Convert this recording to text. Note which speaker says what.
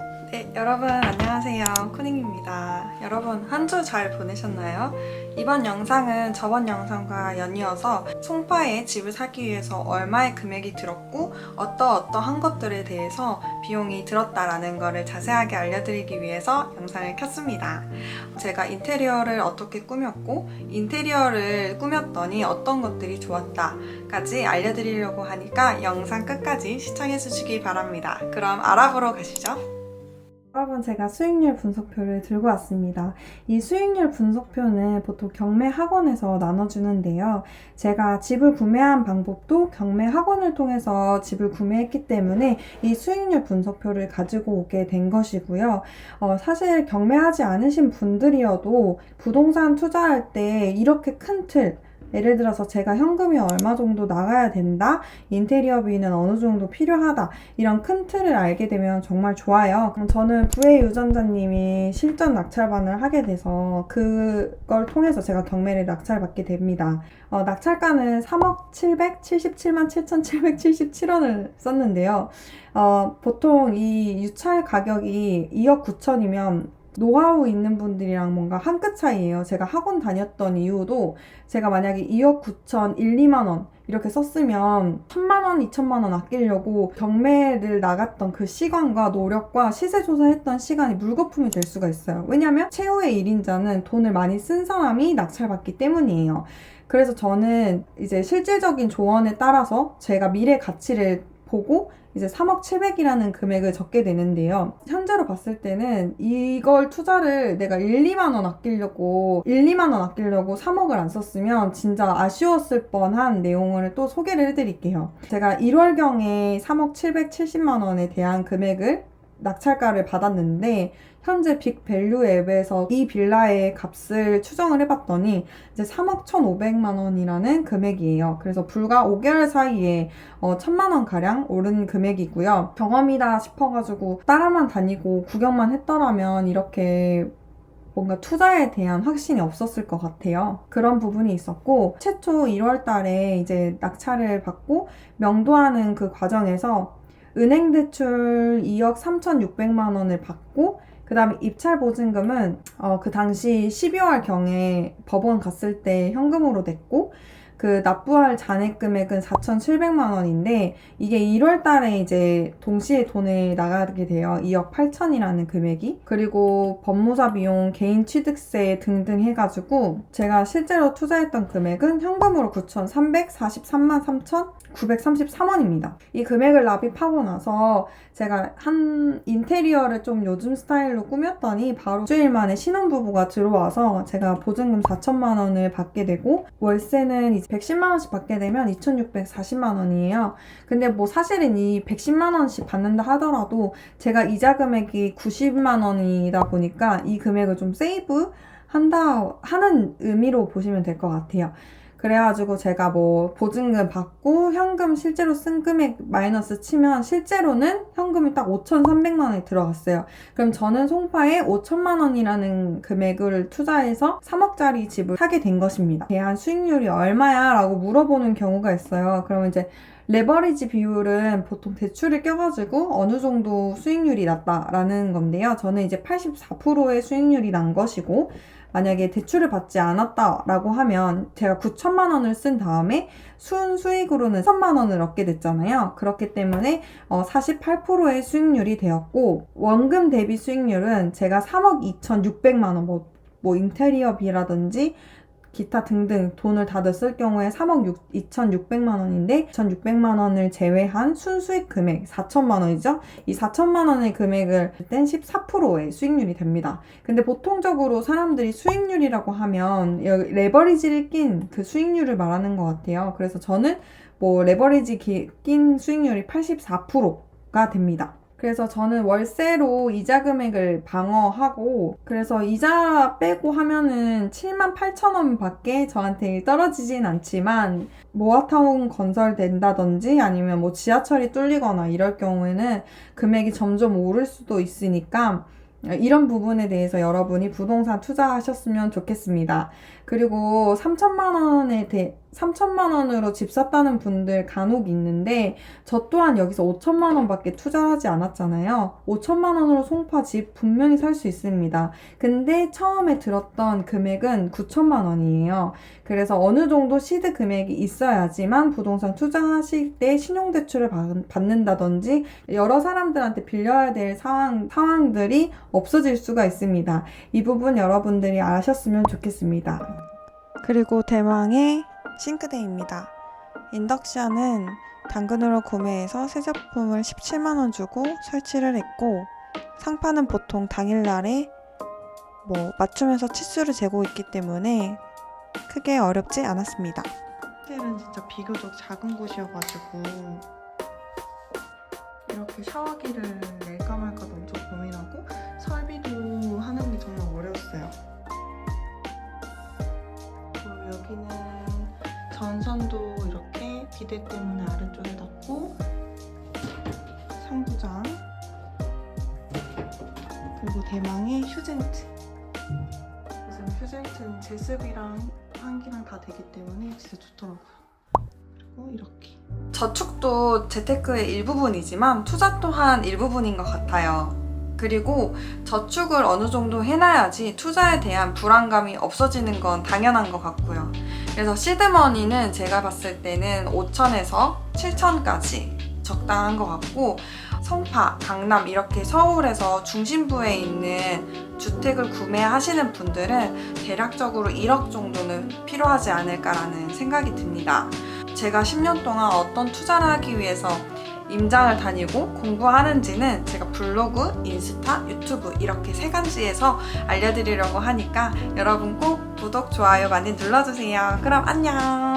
Speaker 1: 네, 여러분 안녕하세요. 코닝입니다. 여러분 한 주 잘 보내셨나요? 이번 영상은 저번 영상과 연이어서 송파에 집을 사기 위해서 얼마의 금액이 들었고 어떠어떠한 것들에 대해서 비용이 들었다라는 것을 자세하게 알려드리기 위해서 영상을 켰습니다. 제가 인테리어를 어떻게 꾸몄고 인테리어를 꾸몄더니 어떤 것들이 좋았다까지 알려드리려고 하니까 영상 끝까지 시청해 주시기 바랍니다. 그럼 알아보러 가시죠. 여러분 제가 수익률 분석표를 들고 왔습니다. 이 수익률 분석표는 보통 경매 학원에서 나눠주는데요. 제가 집을 구매한 방법도 경매 학원을 통해서 집을 구매했기 때문에 이 수익률 분석표를 가지고 오게 된 것이고요. 어, 사실 경매하지 않으신 분들이어도 부동산 투자할 때 이렇게 큰 틀, 예를 들어서 제가 현금이 얼마 정도 나가야 된다, 인테리어비는 어느 정도 필요하다, 이런 큰 틀을 알게 되면 정말 좋아요. 저는 부의 유전자님이 실전 낙찰반을 하게 돼서 그걸 통해서 제가 경매를 낙찰받게 됩니다. 어, 낙찰가는 3억 777만 7,777원을 썼는데요. 어, 보통 이 유찰 가격이 2억 9천이면 노하우 있는 분들이랑 뭔가 한 끗 차이예요. 제가 학원 다녔던 이유도 제가 만약에 2억 9천 1, 2만 원 이렇게 썼으면 3만 원, 2천만 원 아끼려고 경매를 나갔던 그 시간과 노력과 시세 조사했던 시간이 물거품이 될 수가 있어요. 왜냐면 최후의 1인자는 돈을 많이 쓴 사람이 낙찰받기 때문이에요. 그래서 저는 이제 실질적인 조언에 따라서 제가 미래 가치를 보고 이제 3억 700이라는 금액을 적게 되는데요. 현 재로 봤을 때는 이걸 투자를 내가 1, 2만 원 아끼려고 1, 2만 원 아끼려고 3억을 안 썼으면 진짜 아쉬웠을 법한 내용을 또 소개를 해드릴게요. 제가 1월경에 3억 770만 원에 대한 금액을 낙찰가를 받았는데 현재 빅밸류 앱에서 이 빌라의 값을 추정을 해봤더니 이제 3억 1,500만 원이라는 금액이에요. 그래서 불과 5개월 사이에 어, 1,000만 원 가량 오른 금액이고요. 경험이다 싶어가지고 따라만 다니고 구경만 했더라면 이렇게 뭔가 투자에 대한 확신이 없었을 것 같아요. 그런 부분이 있었고, 최초 1월 달에 이제 낙찰을 받고 명도하는 그 과정에서 은행 대출 2억 3,600만 원을 받고 그 다음에 입찰 보증금은 어, 그 당시 12월 경에 법원 갔을 때 현금으로 냈고 그 납부할 잔액 금액은 4,700만 원인데 이게 1월 달에 이제 동시에 돈을 나가게 돼요. 2억 8천이라는 금액이. 그리고 법무사 비용, 개인 취득세 등등 해가지고 제가 실제로 투자했던 금액은 현금으로 9,343만 3,933원입니다. 이 금액을 납입하고 나서 제가 한 인테리어를 좀 요즘 스타일로 꾸몄더니 바로 일주일 만에 신혼부부가 들어와서 제가 보증금 4천만 원을 받게 되고 월세는 110만 원씩 받게 되면 2,640만 원이에요. 근데 뭐 사실은 이 110만 원씩 받는다 하더라도 제가 이자 금액이 90만 원이다 보니까 이 금액을 좀 세이브 한다 하는 의미로 보시면 될 것 같아요. 그래가지고 제가 뭐 보증금 받고 현금 실제로 쓴 금액 마이너스 치면 실제로는 현금이 딱 5,300만 원이 들어갔어요. 그럼 저는 송파에 5천만 원이라는 금액을 투자해서 3억짜리 집을 사게 된 것입니다. 대한 수익률이 얼마야? 라고 물어보는 경우가 있어요. 그러면 이제 레버리지 비율은 보통 대출을 껴가지고 어느 정도 수익률이 났다라는 건데요. 저는 이제 84%의 수익률이 난 것이고, 만약에 대출을 받지 않았다라고 하면 제가 9천만 원을 쓴 다음에 순 수익으로는 3만 원을 얻게 됐잖아요. 그렇기 때문에 어, 48%의 수익률이 되었고 원금 대비 수익률은 제가 3억 2,600만 원, 뭐, 뭐 인테리어비라든지 기타 등등 돈을 다 넣었을 경우에 3억 6, 2,600만 원인데 2,600만 원을 제외한 순수익 금액 4천만 원이죠. 이 4천만 원의 금액을 땐 14%의 수익률이 됩니다. 근데 보통적으로 사람들이 수익률이라고 하면 레버리지를 낀 그 수익률을 말하는 것 같아요. 그래서 저는 뭐 레버리지 기- 낀 수익률이 84%가 됩니다. 그래서 저는 월세로 이자 금액을 방어하고 그래서 이자 빼고 하면은 7만 8천 원 밖에 저한테 떨어지진 않지만 모아타운 건설된다든지 아니면 뭐 지하철이 뚫리거나 이럴 경우에는 금액이 점점 오를 수도 있으니까 이런 부분에 대해서 여러분이 부동산 투자하셨으면 좋겠습니다. 그리고 3천만 원에 대, 3천만 원으로 집 샀다는 분들 간혹 있는데 저 또한 여기서 5천만 원밖에 투자하지 않았잖아요. 5천만 원으로 송파 집 분명히 살 수 있습니다. 근데 처음에 들었던 금액은 9천만 원이에요. 그래서 어느 정도 시드 금액이 있어야지만 부동산 투자하실 때 신용대출을 받- 받는다든지 여러 사람들한테 빌려야 될 상황, 상황들이 없어질 수가 있습니다. 이 부분 여러분들이 아셨으면 좋겠습니다. 그리고 대망의 싱크대입니다. 인덕션은 당근으로 구매해서 새 제품을 17만원 주고 설치를 했고 상판은 보통 당일날에 뭐 맞추면서 치수를 재고 있기 때문에 크게 어렵지 않았습니다. 호텔은 진짜 비교적 작은 곳이어가지고 이렇게 샤워기를 낼까 말 비대 때문에 아래쪽에 놨고 상부장 그리고 대망의 휴젠트. 요즘 휴젠트는 제습이랑 환기랑 다 되기 때문에 진짜 좋더라고요. 그리고 이렇게. 저축도 재테크의 일부분이지만 투자 또한 일부분인 것 같아요 그리고 저축을 어느 정도 해놔야지 투자에 대한 불안감이 없어지는 건 당연한 것 같고요. 그래서 시드머니는 제가 봤을 때는 5천에서 7천까지 적당한 것 같고 성파, 강남 이렇게 서울에서 중심부에 있는 주택을 구매하시는 분들은 대략적으로 1억 정도는 필요하지 않을까라는 생각이 듭니다. 제가 10년 동안 어떤 투자를 하기 위해서 임장을 다니고 공부하는지는 제가 블로그, 인스타, 유튜브 이렇게 세 가지에서 알려드리려고 하니까 여러분 꼭 구독, 좋아요 많이 눌러주세요. 그럼 안녕!